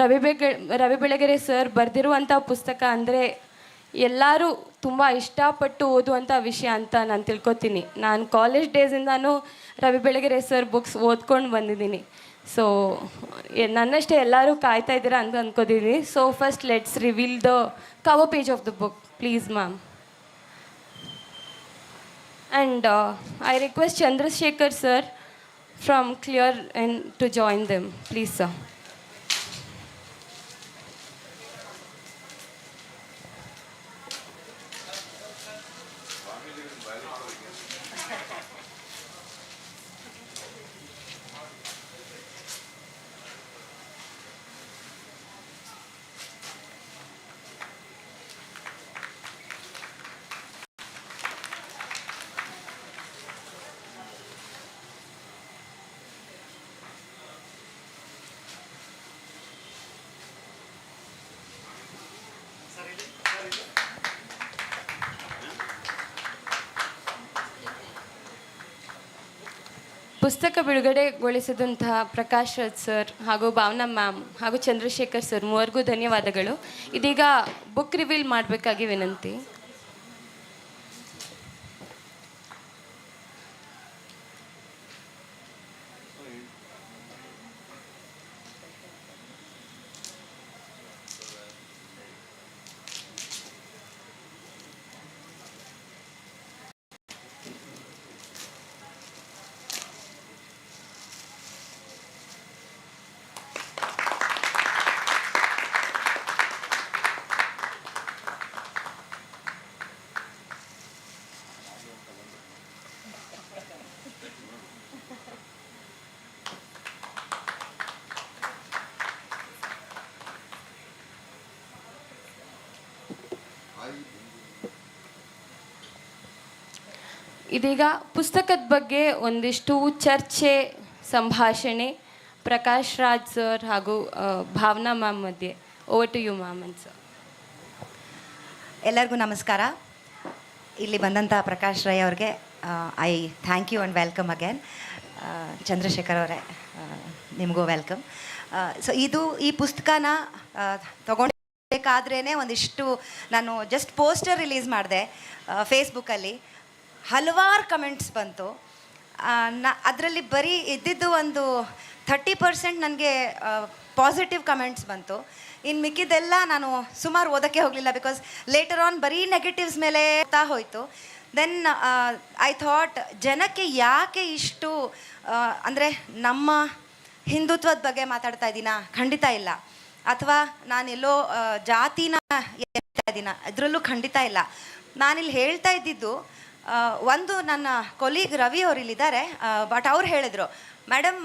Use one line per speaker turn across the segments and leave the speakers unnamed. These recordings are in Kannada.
ರವಿ ಬೆಗೆ ರವಿ ಬೆಳಗೆರೆ ಸರ್ ಬರೆದಿರುವಂಥ ಪುಸ್ತಕ ಅಂದರೆ ಎಲ್ಲರೂ ತುಂಬ ಇಷ್ಟಪಟ್ಟು ಓದುವಂಥ ವಿಷಯ ಅಂತ ನಾನು ತಿಳ್ಕೊತೀನಿ. ನಾನು ಕಾಲೇಜ್ ಡೇಸಿಂದನೂ ರವಿ ಬೆಳಗೆರೆ ಸರ್ ಬುಕ್ಸ್ ಓದ್ಕೊಂಡು ಬಂದಿದ್ದೀನಿ. ಸೊ ನನ್ನಷ್ಟೇ ಎಲ್ಲರೂ ಕಾಯ್ತಾ ಇದ್ದೀರಾ ಅಂತ ಅಂದ್ಕೋತೀನಿ so first let's reveal the cover page of the book please ma'am and I request Chandrashekhar sir from from Clear to join join them, please, ಪುಸ್ತಕ ಬಿಡುಗಡೆಗೊಳಿಸಿದಂತಹ ಪ್ರಕಾಶ್ ರಾಜ್ ಸರ್ ಹಾಗೂ ಭಾವನಾ ಮ್ಯಾಮ್ ಹಾಗೂ ಚಂದ್ರಶೇಖರ್ ಸರ್ ಮೂವರಿಗೂ ಧನ್ಯವಾದಗಳು. ಇದೀಗ ಬುಕ್ ರಿವೀಲ್ ಮಾಡಬೇಕಾಗಿ ವಿನಂತಿ. ಇದೀಗ ಪುಸ್ತಕದ ಬಗ್ಗೆ ಒಂದಿಷ್ಟು ಚರ್ಚೆ, ಸಂಭಾಷಣೆ. ಪ್ರಕಾಶ್ ರಾಜ್ ಸರ್ ಹಾಗೂ ಭಾವನಾ ಮ್ಯಾಮ್ ಮಧ್ಯೆ. Over to you ma'am and sir
ಎಲ್ಲರಿಗೂ ನಮಸ್ಕಾರ. ಇಲ್ಲಿ ಬಂದಂಥ ಪ್ರಕಾಶ್ ರೈ ಅವ್ರಿಗೆ I thank you and welcome again Chandrashekhar ಅವರೇ ನಿಮಗೂ ವೆಲ್ಕಮ್ ಸೊ ಇದು ಈ ಪುಸ್ತಕನ ತೊಗೊಂಡ್ಬೇಕಾದ್ರೇ ಒಂದಿಷ್ಟು ನಾನು ಜಸ್ಟ್ ಪೋಸ್ಟರ್ ರಿಲೀಸ್ ಮಾಡಿದೆ ಫೇಸ್ಬುಕ್ಕಲ್ಲಿ ಹಲವಾರು ಕಮೆಂಟ್ಸ್ ಬಂತು. ನ, ಅದರಲ್ಲಿ ಬರೀ ಇದ್ದಿದ್ದು ಒಂದು ಥರ್ಟಿ ಪರ್ಸೆಂಟ್ ನನಗೆ ಪಾಸಿಟಿವ್ ಕಮೆಂಟ್ಸ್ ಬಂತು. ಇನ್ನು ಮಿಕ್ಕಿದ್ದೆಲ್ಲ ನಾನು ಸುಮಾರು ಓದೋಕ್ಕೆ ಹೋಗಲಿಲ್ಲ ಬಿಕಾಸ್ ಲೇಟರ್ ಆನ್ ಬರೀ ನೆಗೆಟಿವ್ಸ್ ಮೇಲೆ ಹೋಯಿತು. ದೆನ್ ಐ ಥಾಟ್ ಜನಕ್ಕೆ ಯಾಕೆ ಇಷ್ಟು ಅಂದರೆ ನಮ್ಮ ಹಿಂದುತ್ವದ ಬಗ್ಗೆ ಮಾತಾಡ್ತಾ ಇದ್ದೀನಾ? ಖಂಡಿತ ಇಲ್ಲ. ಅಥವಾ ನಾನೆಲ್ಲೋ ಜಾತಿನ ಹೇಳ್ತಾ ಇದ್ದೀನ? ಅದರಲ್ಲೂ ಖಂಡಿತ ಇಲ್ಲ. ನಾನಿಲ್ಲಿ ಹೇಳ್ತಾ ಇದ್ದಿದ್ದು ಒಂದು ನನ್ನ ಕೊಲೀಗ್ ರವಿ ಅವರು ಇಲ್ಲಿದ್ದಾರೆ ಬಟ್ ಅವ್ರು ಹೇಳಿದರು ಮೇಡಮ್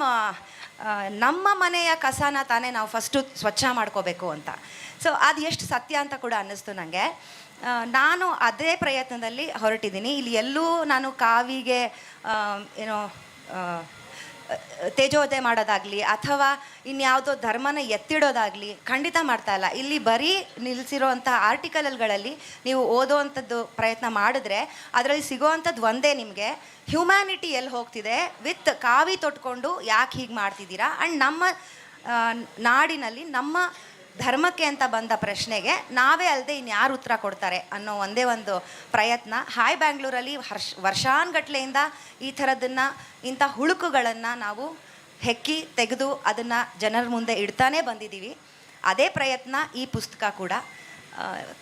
ನಮ್ಮ ಮನೆಯ ಕಸನ ತಾನೇ ನಾವು ಫಸ್ಟು ಸ್ವಚ್ಛ ಮಾಡ್ಕೋಬೇಕು ಅಂತ. ಸೊ ಅದು ಎಷ್ಟು ಸತ್ಯ ಅಂತ ಕೂಡ ಅನ್ನಿಸ್ತು ನನಗೆ ನಾನು ಅದೇ ಪ್ರಯತ್ನದಲ್ಲಿ ಹೊರಟಿದ್ದೀನಿ. ಇಲ್ಲಿ ಎಲ್ಲೂ ನಾನು ಕಾವಿಗೆ ಏನೋ ತೇಜೋದಯ ಮಾಡೋದಾಗಲಿ ಅಥವಾ ಇನ್ಯಾವುದೋ ಧರ್ಮನ ಎತ್ತಿಡೋದಾಗಲಿ ಖಂಡಿತ ಮಾಡ್ತಾ ಇಲ್ಲ. ಇಲ್ಲಿ ಬರೀ ನಿಲ್ಲಿಸಿರುವಂಥ ಆರ್ಟಿಕಲ್ಗಳಲ್ಲಿ ನೀವು ಓದೋವಂಥದ್ದು ಪ್ರಯತ್ನ ಮಾಡಿದ್ರೆ ಅದರಲ್ಲಿ ಸಿಗೋವಂಥದ್ದು ಒಂದೇ ನಿಮಗೆ. ಹ್ಯುಮ್ಯಾನಿಟಿ ಎಲ್ಲಿ ಹೋಗ್ತಿದೆ? ವಿತ್ ಕಾವಿ ತೊಟ್ಕೊಂಡು ಯಾಕೆ ಹೀಗೆ ಮಾಡ್ತಿದ್ದೀರಾ? ಆ್ಯಂಡ್ ನಮ್ಮ ನಾಡಿನಲ್ಲಿ ನಮ್ಮ ಧರ್ಮಕ್ಕೆ ಅಂತ ಬಂದ ಪ್ರಶ್ನೆಗೆ ನಾವೇ ಅಲ್ಲದೆ ಇನ್ಯಾರು ಉತ್ತರ ಕೊಡ್ತಾರೆ ಅನ್ನೋ ಒಂದೇ ಒಂದು ಪ್ರಯತ್ನ. ಹಾಯ್ ಬ್ಯಾಂಗ್ಳೂರಲ್ಲಿ ಹರ್ಷ, ವರ್ಷಾನ್ಗಟ್ಲೆಯಿಂದ ಈ ಥರದನ್ನು, ಇಂಥ ಹುಳುಕುಗಳನ್ನು ನಾವು ಹೆಕ್ಕಿ ತೆಗೆದು ಅದನ್ನು ಜನರ ಮುಂದೆ ಇಡ್ತಾನೇ ಬಂದಿದ್ದೀವಿ. ಅದೇ ಪ್ರಯತ್ನ ಈ ಪುಸ್ತಕ ಕೂಡ.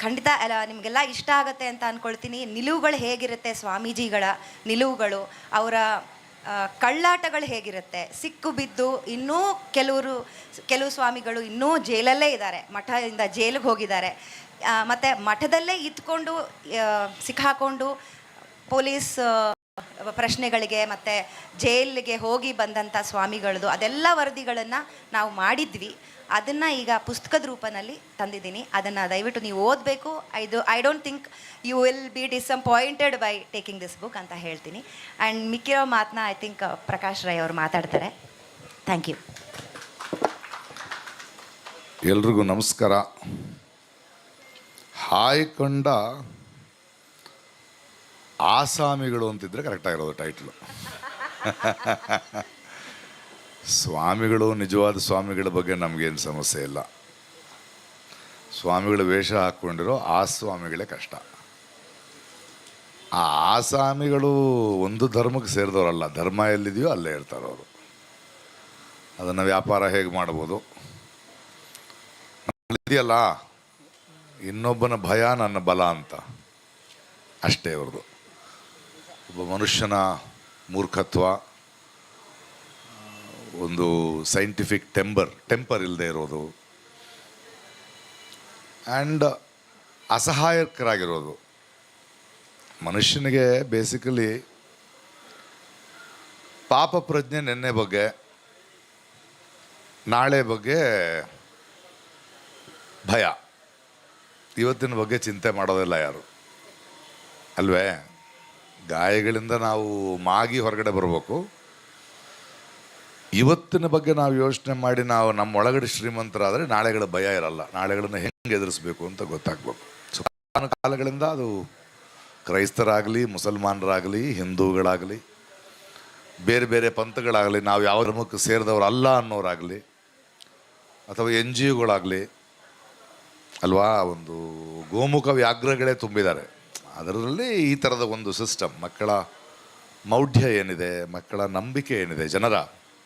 ಖಂಡಿತ ಎಲ್ಲ ನಿಮಗೆಲ್ಲ ಇಷ್ಟ ಆಗುತ್ತೆ ಅಂತ ಅಂದ್ಕೊಳ್ತೀನಿ ನಿಲುವುಗಳು ಹೇಗಿರುತ್ತೆ ಸ್ವಾಮೀಜಿಗಳ ನಿಲುವುಗಳು, ಅವರ ಕಳ್ಳಾಟಗಳು ಹೇಗಿರುತ್ತೆ? ಸಿಕ್ಕು ಬಿದ್ದು ಇನ್ನೂ ಕೆಲವರು, ಕೆಲವು ಸ್ವಾಮಿಗಳು ಇನ್ನೂ ಜೈಲಲ್ಲೇ ಇದ್ದಾರೆ. ಮಠದಿಂದ ಜೈಲಿಗೆ ಹೋಗಿದ್ದಾರೆ. ಮತ್ತು ಮಠದಲ್ಲೇ ಇದ್ಕೊಂಡು ಸಿಕ್ಕಾಕೊಂಡು ಪೊಲೀಸ್ ಪ್ರಶ್ನೆಗಳಿಗೆ ಮತ್ತು ಜೈಲಿಗೆ ಹೋಗಿ ಬಂದಂಥ ಸ್ವಾಮಿಗಳದು, ಅದೆಲ್ಲ ವರದಿಗಳನ್ನು ನಾವು ಮಾಡಿದ್ವಿ. ಅದನ್ನು ಈಗ ಪುಸ್ತಕದ ರೂಪದಲ್ಲಿ ತಂದಿದ್ದೀನಿ. ಅದನ್ನು ದಯವಿಟ್ಟು ನೀವು ಓದಬೇಕು. ಇದು I don't think you will be disappointed by taking this book ಅಂತ ಹೇಳ್ತೀನಿ. ಆ್ಯಂಡ್ ಮಿಕ್ಕಿರೋ ಮಾತನ್ನ ಐ ಥಿಂಕ್ ಪ್ರಕಾಶ್ ರೈ ಅವರು ಮಾತಾಡ್ತಾರೆ. ಥ್ಯಾಂಕ್ ಯು
ಎಲ್ರಿಗೂ ನಮಸ್ಕಾರ. ಹಾಯ್ಕೊಂಡ ಆಸಾಮಿಗಳು ಅಂತಿದ್ರೆ ಕರೆಕ್ಟಾಗಿರೋದು ಟೈಟ್ಲು ಸ್ವಾಮಿಗಳು, ನಿಜವಾದ ಸ್ವಾಮಿಗಳ ಬಗ್ಗೆ ನಮಗೇನು ಸಮಸ್ಯೆ ಇಲ್ಲ. ಸ್ವಾಮಿಗಳು ವೇಷ ಹಾಕ್ಕೊಂಡಿರೋ ಆ ಸ್ವಾಮಿಗಳೇ ಕಷ್ಟ. ಆ ಆಸಾಮಿಗಳು ಒಂದು ಧರ್ಮಕ್ಕೆ ಸೇರಿದವರಲ್ಲ, ಧರ್ಮ ಎಲ್ಲಿದೆಯೋ ಅಲ್ಲೇ ಇರ್ತಾರೆ ಅವರು. ಅದನ್ನು ವ್ಯಾಪಾರ ಹೇಗೆ ಮಾಡ್ಬೋದು? ಇದೆಯಲ್ಲ, ಇನ್ನೊಬ್ಬನ ಭಯ ನನ್ನ ಬಲ ಅಂತ. ಅಷ್ಟೇ ಅವ್ರದ್ದು ಒಬ್ಬ ಮನುಷ್ಯನ ಮೂರ್ಖತ್ವ, ಒಂದು ಸೈಂಟಿಫಿಕ್ ಟೆಂಬರ್ ಟೆಂಪರ್ ಇಲ್ಲದೆ ಇರೋದು ಆ್ಯಂಡ್ ಅಸಹಾಯಕರಾಗಿರೋದು. ಮನುಷ್ಯನಿಗೆ ಬೇಸಿಕಲಿ ಪಾಪ ಪ್ರಜ್ಞೆ ನೆನ್ನೆ ಬಗ್ಗೆ, ನಾಳೆ ಬಗ್ಗೆ ಭಯ. ಇವತ್ತಿನ ಬಗ್ಗೆ ಚಿಂತೆ ಮಾಡೋದಿಲ್ಲ ಯಾರು. ಅಲ್ವೇ? ಗಾಯಗಳಿಂದ ನಾವು ಮಾಗಿ ಹೊರಗಡೆ ಬರಬೇಕು. ಇವತ್ತಿನ ಬಗ್ಗೆ ನಾವು ಯೋಚನೆ ಮಾಡಿ ನಾವು ನಮ್ಮ ಒಳಗಡೆ ಶ್ರೀಮಂತರಾದರೆ ನಾಳೆಗಳ ಭಯ ಇರಲ್ಲ. ನಾಳೆಗಳನ್ನು ಹೆಂಗೆ ಎದುರಿಸ್ಬೇಕು ಅಂತ ಗೊತ್ತಾಗ್ಬೇಕು. ಸೊ ಕಾಲಗಳಿಂದ ಅದು ಕ್ರೈಸ್ತರಾಗಲಿ, ಮುಸಲ್ಮಾನರಾಗಲಿ, ಹಿಂದೂಗಳಾಗಲಿ, ಬೇರೆ ಬೇರೆ ಪಂಥಗಳಾಗಲಿ, ನಾವು ಯಾವ ಧರ್ಮಕ್ಕೆ ಸೇರಿದವರು ಅಲ್ಲ ಅನ್ನೋರಾಗಲಿ, ಅಥವಾ ಎನ್ ಜಿ ಒಗಳಾಗಲಿ ಅಲ್ವಾ, ಒಂದು ಗೋಮುಖ ವ್ಯಾಘ್ರಗಳೇ ತುಂಬಿದ್ದಾರೆ. ಅದರಲ್ಲಿ ಈ ಥರದ ಒಂದು ಸಿಸ್ಟಮ್ ಮಕ್ಕಳ ಮೌಢ್ಯ ಏನಿದೆ, ಮಕ್ಕಳ ನಂಬಿಕೆ ಏನಿದೆ, ಜನರ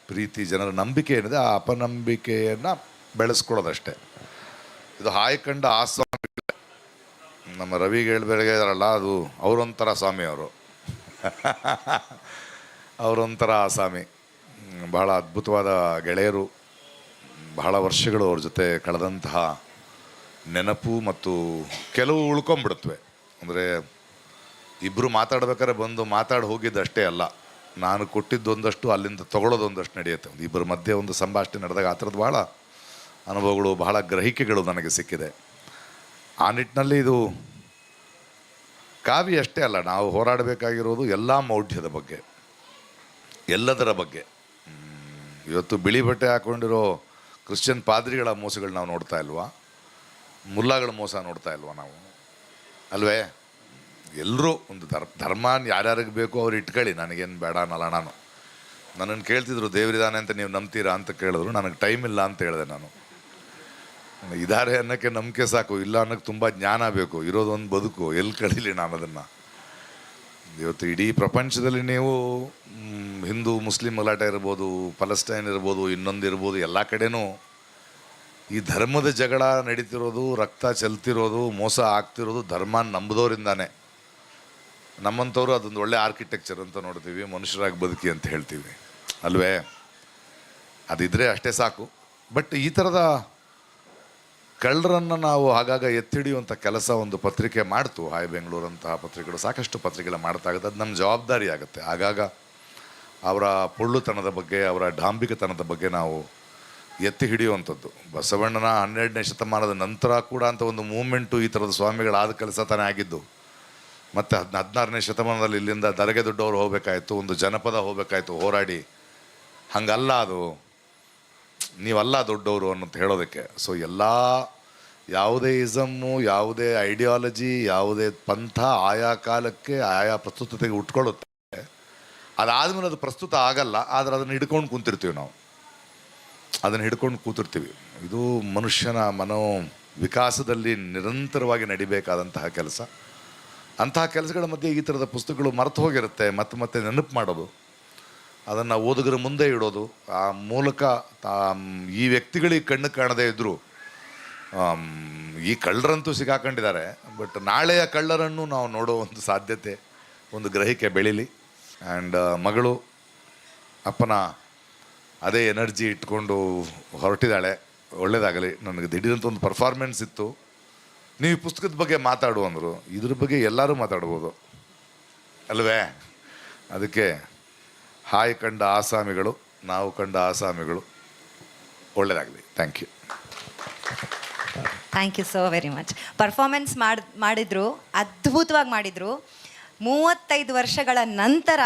ಪ್ರೀತಿ, ಜನರ ನಂಬಿಕೆ ಏನಿದೆ, ಆ ಅಪನಂಬಿಕೆಯನ್ನು ಬೆಳೆಸ್ಕೊಳ್ಳೋದಷ್ಟೇ. ಇದು ಹಾಯ್ಕಂಡ ಆಸ್ವಾಮಿ ನಮ್ಮ ರವಿ ಇದಾರಲ್ಲ, ಅದು ಅವರೊಂಥರ ಸ್ವಾಮಿ ಅವರು. ಅವರೊಂಥರ ಆ ಸ್ವಾಮಿ ಬಹಳ ಅದ್ಭುತವಾದ ಗೆಳೆಯರು. ಬಹಳ ವರ್ಷಗಳು ಅವ್ರ ಜೊತೆ ಕಳೆದಂತಹ ನೆನಪು ಮತ್ತು ಕೆಲವು ಉಳ್ಕೊಂಬಿಡುತ್ತವೆ. ಅಂದರೆ ಇಬ್ಬರು ಮಾತಾಡ್ಬೇಕಾದ್ರೆ ಬಂದು ಮಾತಾಡಿ ಹೋಗಿದ್ದಷ್ಟೇ ಅಲ್ಲ. ನಾನು ಕೊಟ್ಟಿದ್ದೊಂದಷ್ಟು ಅಲ್ಲಿಂದ ತೊಗೊಳೋದೊಂದಷ್ಟು ನಡೆಯುತ್ತೆ. ಒಂದು ಇಬ್ಬರ ಮಧ್ಯೆ ಒಂದು ಸಂಭಾಷಣೆ ನಡೆದಾಗ ಆ ಥರದ್ದು ಭಾಳ ಅನುಭವಗಳು, ಬಹಳ ಗ್ರಹಿಕೆಗಳು ನನಗೆ ಸಿಕ್ಕಿದೆ. ಆ ನಿಟ್ಟಿನಲ್ಲಿ ಇದು ಕಾವ್ಯ ಅಷ್ಟೇ ಅಲ್ಲ, ನಾವು ಹೋರಾಡಬೇಕಾಗಿರೋದು ಎಲ್ಲ ಮೌಢ್ಯದ ಬಗ್ಗೆ, ಎಲ್ಲದರ ಬಗ್ಗೆ. ಇವತ್ತು ಬಿಳಿ ಬಟ್ಟೆ ಹಾಕೊಂಡಿರೋ ಕ್ರಿಶ್ಚಿಯನ್ ಪಾದ್ರಿಗಳ ಮೋಸಗಳು ನಾವು ನೋಡ್ತಾ ಇಲ್ವಾ? ಮುಲ್ಲಾಗಳ ಮೋಸ ನೋಡ್ತಾ ಇಲ್ವಾ ನಾವು? ಅಲ್ವೇ? ಎಲ್ಲರೂ ಒಂದು ಧರ್ ಧರ್ಮ ಯಾರ್ಯಾರಿಗೆ ಬೇಕೋ ಅವ್ರು ಇಟ್ಕೊಳ್ಳಿ, ನನಗೇನು ಬೇಡ ಅನ್ನಲ್ಲ ನಾನು. ನನ್ನನ್ನು ಕೇಳ್ತಿದ್ರು, ದೇವರಿದಾನೆ ಅಂತ ನೀವು ನಂಬ್ತೀರಾ ಅಂತ ಕೇಳಿದ್ರು, ನನಗೆ ಟೈಮ್ ಇಲ್ಲ ಅಂತ ಹೇಳಿದೆ ನಾನು. ಇದಾರೆ ಅನ್ನೋಕ್ಕೆ ನಂಬಿಕೆ ಸಾಕು, ಇಲ್ಲ ಅನ್ನೋಕ್ಕೆ ತುಂಬ ಜ್ಞಾನ ಬೇಕು, ಇರೋದೊಂದು ಬದುಕು ಎಲ್ಲಿ ಕಳೀಲಿ ನಾನು ಅದನ್ನು? ಇವತ್ತು ಇಡೀ ಪ್ರಪಂಚದಲ್ಲಿ ನೀವು ಹಿಂದೂ, ಮುಸ್ಲಿಂ ಗಲಾಟೆ ಇರ್ಬೋದು, ಫಲಸ್ಟೈನ್ ಇರ್ಬೋದು, ಇನ್ನೊಂದು ಇರ್ಬೋದು, ಎಲ್ಲ ಕಡೆನೂ ಈ ಧರ್ಮದ ಜಗಳ ನಡೀತಿರೋದು, ರಕ್ತ ಚೆಲ್ತಿರೋದು, ಮೋಸ ಆಗ್ತಿರೋದು ಧರ್ಮ ನಂಬಿದವರಿಂದಾನೆ. ನಮ್ಮಂಥವ್ರು ಅದೊಂದು ಒಳ್ಳೆ ಆರ್ಕಿಟೆಕ್ಚರ್ ಅಂತ ನೋಡ್ತೀವಿ, ಮನುಷ್ಯರಾಗಿ ಬದುಕಿ ಅಂತ ಹೇಳ್ತೀವಿ. ಅಲ್ವೇ? ಅದಿದ್ರೆ ಅಷ್ಟೇ ಸಾಕು. ಬಟ್ ಈ ಥರದ ಕಳ್ಳರನ್ನು ನಾವು ಆಗಾಗ ಎತ್ತಿಡಿಯುವಂಥ ಕೆಲಸ ಒಂದು ಪತ್ರಿಕೆ ಮಾಡ್ತು. ಹಾಯ್ ಬೆಂಗಳೂರಂತಹ ಪತ್ರಿಕೆಗಳು ಸಾಕಷ್ಟು ಪತ್ರಿಕೆಗಳು ಮಾಡ್ತಾ ಆಗುತ್ತೆ ಅದು ನಮ್ಮ ಜವಾಬ್ದಾರಿ ಆಗುತ್ತೆ. ಆಗಾಗ ಅವರ ಪೊಳ್ಳುತನದ ಬಗ್ಗೆ, ಅವರ ಡಾಂಬಿಕತನದ ಬಗ್ಗೆ ನಾವು ಎತ್ತಿ ಹಿಡಿಯುವಂಥದ್ದು. ಬಸವಣ್ಣನ ಹನ್ನೆರಡನೇ ಶತಮಾನದ ನಂತರ ಕೂಡ ಅಂತ ಒಂದು ಮೂಮೆಂಟು ಈ ಥರದ ಸ್ವಾಮಿಗಳಾದ ಕೆಲಸ ತಾನೇ ಆಗಿದ್ದು. ಮತ್ತು ಹದ್ ಹದಿನಾರನೇ ಶತಮಾನದಲ್ಲಿ ಇಲ್ಲಿಂದ ದರಗೆ ದೊಡ್ಡವರು ಹೋಗಬೇಕಾಯ್ತು, ಒಂದು ಜನಪದ ಹೋಗಬೇಕಾಯ್ತು ಹೋರಾಡಿ. ಹಂಗಲ್ಲ ಅದು. ನೀವಲ್ಲ ದೊಡ್ಡವರು ಅನ್ನೋದು ಹೇಳೋದಕ್ಕೆ. ಸೊ ಎಲ್ಲ ಯಾವುದೇ ಇಸಮ್ಮು, ಯಾವುದೇ ಐಡಿಯಾಲಜಿ ಯಾವುದೇ ಪಂಥ ಆಯಾ ಕಾಲಕ್ಕೆ, ಆಯಾ ಪ್ರಸ್ತುತತೆಗೆ ಉಟ್ಕೊಳ್ಳುತ್ತೆ. ಅದಾದಮೇಲೆ ಅದು ಪ್ರಸ್ತುತ ಆಗಲ್ಲ, ಆದರೆ ಅದನ್ನು ಹಿಡ್ಕೊಂಡು ಕುಂತಿರ್ತೀವಿ ನಾವು. ಅದನ್ನು ಹಿಡ್ಕೊಂಡು ಕೂತಿರ್ತೀವಿ. ಇದು ಮನುಷ್ಯನ ಮನೋ ವಿಕಾಸದಲ್ಲಿ ನಿರಂತರವಾಗಿ ನಡಿಬೇಕಾದಂತಹ ಕೆಲಸ. ಅಂತಹ ಕೆಲಸಗಳ ಮಧ್ಯೆ ಈ ಥರದ ಪುಸ್ತಕಗಳು ಮರೆತು ಹೋಗಿರುತ್ತೆ. ಮತ್ತೆ ಮತ್ತೆ ನೆನಪು ಮಾಡೋದು. ಅದನ್ನು ಓದುಗರ ಮುಂದೆ ಇಡೋದು. ಆ ಮೂಲಕ ಈ ವ್ಯಕ್ತಿಗಳಿಗೆ ಕಣ್ಣು ಕಾಣದೇ ಇದ್ದರು ಈ ಕಳ್ಳರಂತೂ ಸಿಗಾಕೊಂಡಿದ್ದಾರೆ. ಬಟ್ ನಾಳೆಯ ಕಳ್ಳರನ್ನು ನಾವು ನೋಡೋ ಒಂದು ಸಾಧ್ಯತೆ, ಒಂದು ಗ್ರಹಿಕೆ ಬೆಳೀಲಿ. ಆ್ಯಂಡ್ ಮಗಳು, ಅಪ್ಪನ ಅದೇ ಎನರ್ಜಿ ಇಟ್ಕೊಂಡು ಹೊರಟಿದ್ದಾಳೆ. ಒಳ್ಳೇದಾಗಲಿ. ನನಗೆ ದಿಢೀರಂತ ಒಂದು ಪರ್ಫಾರ್ಮೆನ್ಸ್ ಇತ್ತು. ನೀವು ಈ ಪುಸ್ತಕದ ಬಗ್ಗೆ ಮಾತಾಡು ಅಂದರು. ಇದ್ರ ಬಗ್ಗೆ ಎಲ್ಲರೂ ಮಾತಾಡ್ಬೋದು. ಅಲ್ವೇ? ಅದಕ್ಕೆ, ಹಾಯ್ ಕಂಡ ಆಸಾಮಿಗಳು, ನಾವು ಕಂಡ ಆಸಾಮಿಗಳು. ಒಳ್ಳೆಯದಾಗಲಿ thank you
thank you so very much performance ಮಾಡಿ, ಮಾಡಿದ್ರು, ಅದ್ಭುತವಾಗಿ ಮಾಡಿದರು. ಮೂವತ್ತೈದು ವರ್ಷಗಳ ನಂತರ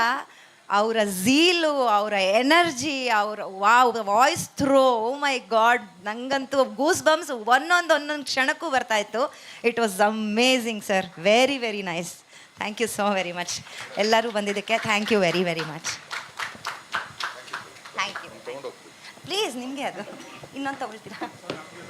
ಅವರ ಝೀಲು ಅವರ ಎನರ್ಜಿ ಅವರ wow voice throw oh my God ನಂಗಂತೂ ಗೂಸ್ ಬಂಪ್ಸ್ ಒಂದೊಂದು ಒಂದೊಂದು ಕ್ಷಣಕ್ಕೂ ಬರ್ತಾ ಇತ್ತು. It was amazing sir very very nice thank you so very much ಎಲ್ಲರೂ ಬಂದಿದ್ದಕ್ಕೆ thank you very very much thank you please ನಿಮಗೆ ಅದು. ಇನ್ನೊಂದು ತಗೊಳ್ತೀರಾ?